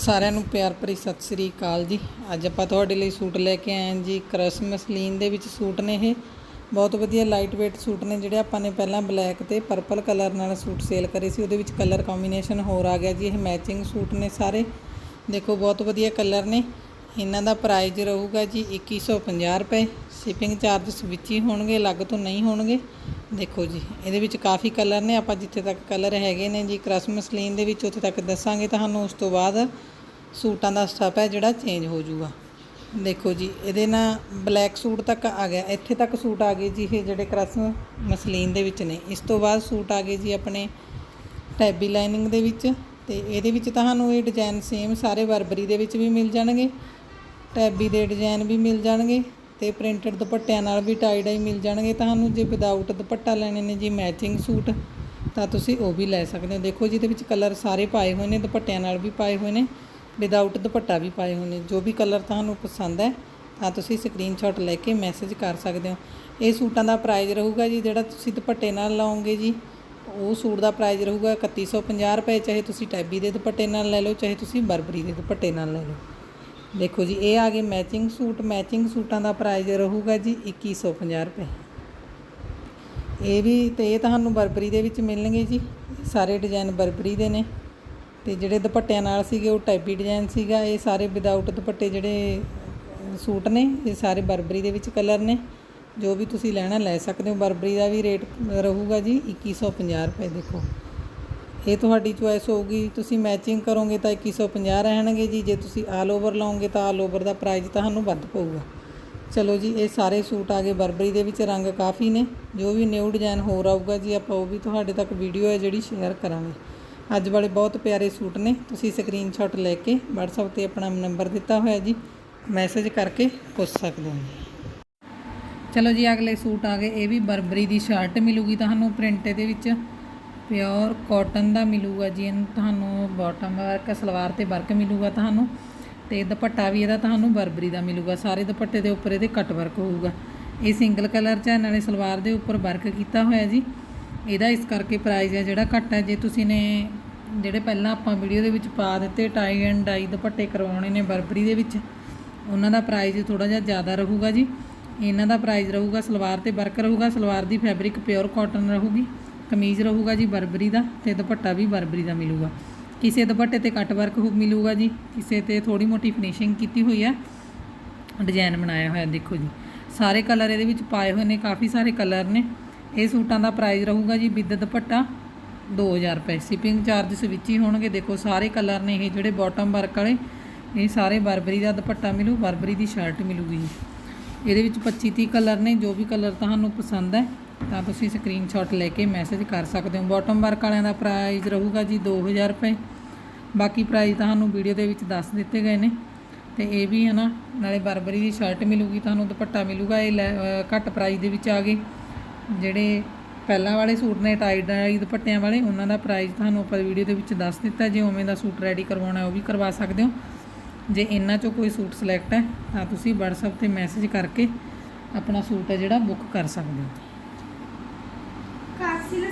ਸਾਰਿਆਂ ਨੂੰ ਪਿਆਰ ਭਰੀ ਸਤਿ ਸ੍ਰੀ ਅਕਾਲ ਜੀ। ਅੱਜ ਆਪਾਂ ਤੁਹਾਡੇ ਲਈ ਸੂਟ ਲੈ ਕੇ ਆਏ ਹਾਂ ਜੀ ਕ੍ਰਿਸਮਸ ਲੀਨ ਦੇ ਵਿੱਚ ਸੂਟ ਨੇ ਇਹ। ਬਹੁਤ ਵਧੀਆ ਲਾਈਟ weight ਸੂਟ ਨੇ ਜਿਹੜੇ ਆਪਾਂ ਨੇ ਪਹਿਲਾਂ ਬਲੈਕ ਤੇ ਪਰਪਲ ਕਲਰ ਨਾਲ ਸੂਟ ਸੇਲ ਕਰੇ ਸੀ। ਉਹਦੇ ਵਿੱਚ ਕਲਰ ਕੰਬੀਨੇਸ਼ਨ ਹੋਰ ਆ ਗਿਆ ਜੀ, ਇਹ ਮੈਚਿੰਗ ਸੂਟ ਨੇ ਸਾਰੇ। ਦੇਖੋ, ਬਹੁਤ ਵਧੀਆ ਕਲਰ ਨੇ। ਇਹਨਾਂ ਦਾ ਪ੍ਰਾਈਸ ਰਹੂਗਾ ਜੀ 2150 ਰੁਪਏ। ਸ਼ਿਪਿੰਗ ਚਾਰਜਸ ਵਿੱਚ ਹੀ ਹੋਣਗੇ, ਅਲੱਗ ਤੋਂ ਨਹੀਂ ਹੋਣਗੇ। ਦੇਖੋ ਜੀ, ਇਹਦੇ ਵਿੱਚ ਕਾਫੀ ਕਲਰ ਨੇ, ਆਪਾਂ ਜਿੱਥੇ ਤੱਕ ਕਲਰ ਹੈਗੇ ਨੇ ਜੀ ਕ੍ਰਿਸਮਸ ਲੀਨ ਦੇ ਵਿੱਚ ਉੱਥੇ ਤੱਕ ਦੱਸਾਂਗੇ ਤੁਹਾਨੂੰ, ਉਸ ਤੋਂ ਬਾਅਦ ਸੂਟਾਂ ਦਾ ਸਟਫ ਹੈ ਜਿਹੜਾ ਚੇਂਜ ਹੋ ਜਾਊਗਾ। ਦੇਖੋ ਜੀ, ਇਹਦੇ ਨਾਲ ਬਲੈਕ ਸੂਟ ਤੱਕ ਆ ਗਿਆ, ਇੱਥੇ ਤੱਕ ਸੂਟ ਆ ਗਏ ਜੀ ਇਹ ਜਿਹੜੇ ਕ੍ਰਿਸਮਸ ਮਸਲੀਨ ਦੇ ਵਿੱਚ ਨੇ। ਇਸ ਤੋਂ ਬਾਅਦ ਸੂਟ ਆ ਗਏ ਜੀ ਆਪਣੇ ਟੈਬੀ ਲਾਈਨਿੰਗ ਦੇ ਵਿੱਚ ਤੇ ਇਹਦੇ ਵਿੱਚ ਤੁਹਾਨੂੰ ਇਹ ਡਿਜ਼ਾਈਨ ਸੇਮ ਸਾਰੇ ਬਰਬਰੀ ਦੇ ਵਿੱਚ ਵੀ ਮਿਲ ਜਾਣਗੇ ਟੈਬੀ ਦੇ ਡਿਜ਼ਾਈਨ ਵੀ ਮਿਲ ਜਾਣਗੇ। ਤੇ ਪ੍ਰਿੰਟਡ ਦੁਪੱਟਿਆਂ ਨਾਲ ਵੀ ਟਾਈ ਡਾਈ ਮਿਲ ਜਾਣਗੇ। ਤੁਹਾਨੂੰ ਜੇ ਵਿਦਆਊਟ ਦੁਪੱਟਾ ਲੈਣੇ ਨੇ ਜੀ ਮੈਚਿੰਗ ਸੂਟ, ਤਾਂ ਤੁਸੀਂ ਉਹ ਵੀ ਲੈ ਸਕਦੇ ਹੋ। ਦੇਖੋ ਜਿਹਦੇ ਵਿੱਚ ਕਲਰ ਸਾਰੇ ਪਾਏ ਹੋਏ ਨੇ, ਦੁਪੱਟਿਆਂ ਨਾਲ ਵੀ ਪਾਏ ਹੋਏ ਨੇ ਵਿਦਆਊਟ ਦੁਪੱਟਾ ਵੀ ਪਾਏ ਹੋਏ ਨੇ। ਜੋ ਵੀ ਕਲਰ ਤੁਹਾਨੂੰ ਪਸੰਦ ਹੈ, ਤਾਂ ਤੁਸੀਂ ਸਕਰੀਨਸ਼ਾਟ ਲੈ ਕੇ ਮੈਸੇਜ ਕਰ ਸਕਦੇ ਹੋ। ਇਹ ਸੂਟਾਂ ਦਾ ਪ੍ਰਾਈਸ ਰਹੂਗਾ ਜੀ, ਜਿਹੜਾ ਤੁਸੀਂ ਦੁਪੱਟੇ ਨਾਲ ਲਾਓਗੇ ਜੀ, ਉਹ ਸੂਟ ਦਾ ਪ੍ਰਾਈਸ ਰਹੂਗਾ 3150 ਰੁਪਏ, ਚਾਹੇ ਤੁਸੀਂ ਟੈਬੀ ਦੇ ਦੁਪੱਟੇ ਨਾਲ ਲੈ ਲਓ, ਚਾਹੇ ਤੁਸੀਂ ਬਰਬਰੀ ਦੇ ਦੁਪੱਟੇ ਨਾਲ ਲੈ ਲਓ। ਦੇਖੋ ਜੀ, ਇਹ ਆ ਗਏ ਮੈਚਿੰਗ ਸੂਟ ਮੈਚਿੰਗ ਸੂਟਾਂ ਦਾ ਪ੍ਰਾਈਸ ਰਹੂਗਾ ਜੀ 2150 ਰੁਪਏ। ਇਹ ਵੀ ਤੇ ਇਹ ਤੁਹਾਨੂੰ ਬਰਬਰੀ ਦੇ ਵਿੱਚ ਮਿਲਣਗੇ ਜੀ। ਸਾਰੇ ਡਿਜ਼ਾਈਨ ਬਰਬਰੀ ਦੇ ਨੇ। ਤੇ ਜਿਹੜੇ ਦੁਪੱਟਿਆਂ ਨਾਲ ਸੀਗੇ, ਉਹ ਟਾਈਪੀ ਡਿਜ਼ਾਈਨ ਸੀਗਾ। ਇਹ ਸਾਰੇ ਵਿਦਆਊਟ ਦੁਪੱਟੇ ਜਿਹੜੇ ਸੂਟ ਨੇ, ਇਹ ਸਾਰੇ ਬਰਬਰੀ ਦੇ ਵਿੱਚ ਕਲਰ ਨੇ। ਜੋ ਵੀ ਤੁਸੀਂ ਲੈਣਾ, ਲੈ ਸਕਦੇ ਹੋ। ਬਰਬਰੀ ਦਾ ਵੀ ਰੇਟ ਰਹੂਗਾ ਜੀ 2150 ਰੁਪਏ, ਦੇਖੋ। ਇਹ ਤੁਹਾਡੀ ਚੁਆਇਸ ਹੋਊਗੀ। ਤੁਸੀਂ ਮੈਚਿੰਗ ਕਰੋਗੇ ਤਾਂ 2150 ਰਹਿਣਗੇ ਜੀ। ਜੇ ਤੁਸੀਂ ਆਲ ਓਵਰ ਲਾਓਗੇ ਤਾਂ ਆਲ ਓਵਰ ਦਾ ਪ੍ਰਾਈਸ ਤੁਹਾਨੂੰ ਵੱਧ ਪਊਗਾ। ਚਲੋ ਜੀ, ਇਹ ਸਾਰੇ ਸੂਟ ਆ ਗਏ। ਬਰਬਰੀ ਦੇ ਵਿੱਚ ਰੰਗ ਕਾਫੀ ਨੇ। ਜੋ ਵੀ ਨਿਊ ਡਿਜ਼ਾਈਨ ਹੋਰ ਆਊਗਾ ਜੀ, ਆਪਾਂ ਉਹ ਵੀ ਤੁਹਾਡੇ ਤੱਕ ਵੀਡੀਓ ਹੈ ਜਿਹੜੀ ਸ਼ੇਅਰ ਕਰਾਂਗੇ। ਅੱਜ ਵਾਲੇ ਬਹੁਤ ਪਿਆਰੇ ਸੂਟ ਨੇ। ਤੁਸੀਂ ਸਕਰੀਨਸ਼ਾਟ ਲੈ ਕੇ WhatsApp ਤੇ ਆਪਣਾ ਨੰਬਰ ਦਿੱਤਾ ਹੋਇਆ ਜੀ ਮੈਸੇਜ ਕਰਕੇ ਪੁੱਛ ਸਕਦੇ ਹੋ। ਜੀ ਚਲੋ ਜੀ, ਅਗਲੇ ਸੂਟ ਆ ਗਏ। ਇਹ ਵੀ ਬਰਬਰੀ ਦੀ ਸ਼ਰਟ ਮਿਲੂਗੀ ਤੁਹਾਨੂੰ ਪ੍ਰਿੰਟ ਦੇ ਵਿੱਚ। ਪਿਓਰ ਕਾਟਨ ਦਾ ਮਿਲੂਗਾ ਜੀ ਇਹਨੂੰ ਤੁਹਾਨੂੰ ਬਾਟਮ ਵਰਕ ਸਲਵਾਰ ਤੇ ਵਰਕ ਮਿਲੂਗਾ ਤੁਹਾਨੂੰ ਤੇ ਦੁਪੱਟਾ ਵੀ ਇਹਦਾ ਤੁਹਾਨੂੰ ਬਰਬਰੀ ਦਾ ਮਿਲੂਗਾ ਸਾਰੇ ਦੁਪੱਟੇ ਦੇ ਉੱਪਰ ਇਹਦੇ ਕੱਟ ਵਰਕ ਹੋਊਗਾ। ਇਹ ਸਿੰਗਲ ਕਲਰ ਚ ਹੈ, ਨਾਲੇ ਸਲਵਾਰ ਦੇ ਉੱਪਰ ਵਰਕ ਕੀਤਾ ਹੋਇਆ ਜੀ। ਇਹਦਾ ਇਸ ਕਰਕੇ ਪ੍ਰਾਈਸ ਹੈ ਜਿਹੜਾ ਘੱਟ ਹੈ ਜੇ ਤੁਸੀਂ ਨੇ ਜਿਹੜੇ ਪਹਿਲਾਂ ਆਪਾਂ ਵੀਡੀਓ ਦੇ ਵਿੱਚ ਪਾ ਦਿੱਤੇ ਟਾਈ ਐਂਡ ਡਾਈ ਦੁਪੱਟੇ ਕਰਵਾਉਣੇ ਨੇ ਬਰਬਰੀ ਦੇ ਵਿੱਚ ਉਹਨਾਂ ਦਾ ਪ੍ਰਾਈਸ ਥੋੜਾ ਜਿਹਾ ਜ਼ਿਆਦਾ ਰਹੂਗਾ ਜੀ। ਇਹਨਾਂ ਦਾ ਪ੍ਰਾਈਸ ਰਹੂਗਾ ਸਲਵਾਰ ਤੇ ਵਰਕ ਰਹੂਗਾ ਸਲਵਾਰ ਦੀ ਫੈਬਰਿਕ ਪਿਓਰ ਕਾਟਨ ਰਹੂਗੀ। ਕਮੀਜ਼ ਰਹੂਗਾ ਜੀ ਬਰਬਰੀ ਦਾ ਤੇ ਦੁਪੱਟਾ ਵੀ ਬਰਬਰੀ ਦਾ ਮਿਲੂਗਾ। ਕਿਸੇ ਦੁਪੱਟੇ ਤੇ ਕੱਟ ਵਰਕ ਹੋ ਮਿਲੂਗਾ ਜੀ, ਕਿਸੇ ਤੇ ਥੋੜੀ ਮੋਟੀ ਫਿਨਿਸ਼ਿੰਗ ਕੀਤੀ ਹੋਈ ਹੈ ਡਿਜ਼ਾਈਨ ਬਣਾਇਆ ਹੋਇਆ ਦੇਖੋ ਜੀ। ਸਾਰੇ ਕਲਰ ਇਹਦੇ ਵਿੱਚ ਪਾਏ ਹੋਏ ਨੇ, ਕਾਫੀ ਸਾਰੇ ਕਲਰ ਨੇ। ਇਹ ਸੂਟਾਂ ਦਾ ਪ੍ਰਾਈਸ ਰਹੂਗਾ ਜੀ ਵਿਦ ਦੁਪੱਟਾ 2000 ਰੁਪਏ। ਸ਼ਿਪਿੰਗ ਚਾਰਜਸ ਵਿੱਚ ਹੀ ਹੋਣਗੇ, ਦੇਖੋ ਸਾਰੇ ਕਲਰ ਨੇ ਇਹ ਜਿਹੜੇ ਬਾਟਮ ਵਰਕ ਵਾਲੇ, ਇਹ ਸਾਰੇ ਬਰਬਰੀ ਦਾ ਦੁਪੱਟਾ ਮਿਲੂ, ਬਰਬਰੀ ਦੀ ਸ਼ਰਟ ਮਿਲੂਗੀ ਜੀ। ਇਹਦੇ ਵਿੱਚ 25 30 ਕਲਰ ਨੇ, ਜੋ ਵੀ ਕਲਰ ਤੁਹਾਨੂੰ ਪਸੰਦ ਹੈ, ਤਾਂ ਤੁਸੀਂ ਸਕਰੀਨਸ਼ਾਟ ਲੈ ਕੇ ਮੈਸੇਜ ਕਰ ਸਕਦੇ ਹੋ। ਬਾਟਮ ਵਰਕ ਵਾਲਿਆਂ ਦਾ ਪ੍ਰਾਈਸ ਰਹੂਗਾ ਜੀ 2000 ਰੁਪਏ। ਬਾਕੀ ਪ੍ਰਾਈਸ ਤੁਹਾਨੂੰ ਵੀਡੀਓ ਦੇ ਵਿੱਚ ਦੱਸ ਦਿੱਤੇ ਗਏ ਨੇ। ਤੇ ਇਹ ਵੀ ਹੈ ਨਾ, ਨਾਲੇ ਬਰਬਰੀ ਦੀ ਸ਼ਰਟ ਮਿਲੂਗੀ, ਤੁਹਾਨੂੰ ਦੁਪੱਟਾ ਮਿਲੂਗਾ। ਇਹ ਲੈ- ਘੱਟ ਪ੍ਰਾਈਸ ਦੇ ਵਿੱਚ ਆ ਗਏ। ਜਿਹੜੇ ਪਹਿਲਾਂ ਵਾਲੇ ਸੂਟ ਨੇ ਟਾਈ ਡਾਈ ਦੁਪੱਟਿਆਂ ਵਾਲੇ, ਉਹਨਾਂ ਦਾ ਪ੍ਰਾਈਸ ਤੁਹਾਨੂੰ ਆਪਾਂ ਵੀਡੀਓ ਦੇ ਵਿੱਚ ਦੱਸ ਦਿੱਤਾ। ਜੇ ਉਵੇਂ ਦਾ ਸੂਟ ਰੈਡੀ ਕਰਵਾਉਣਾ ਉਹ ਵੀ ਕਰਵਾ ਸਕਦੇ ਹੋ। ਜੇ ਇਹਨਾਂ ਚੋਂ ਕੋਈ ਸੂਟ ਸਿਲੈਕਟ ਹੈ, ਤਾਂ ਤੁਸੀਂ WhatsApp ਤੇ ਮੈਸੇਜ ਕਰਕੇ ਆਪਣਾ ਸੂਟ ਹੈ ਜਿਹੜਾ ਬੁੱਕ ਕਰ ਸਕਦੇ ਹੋ।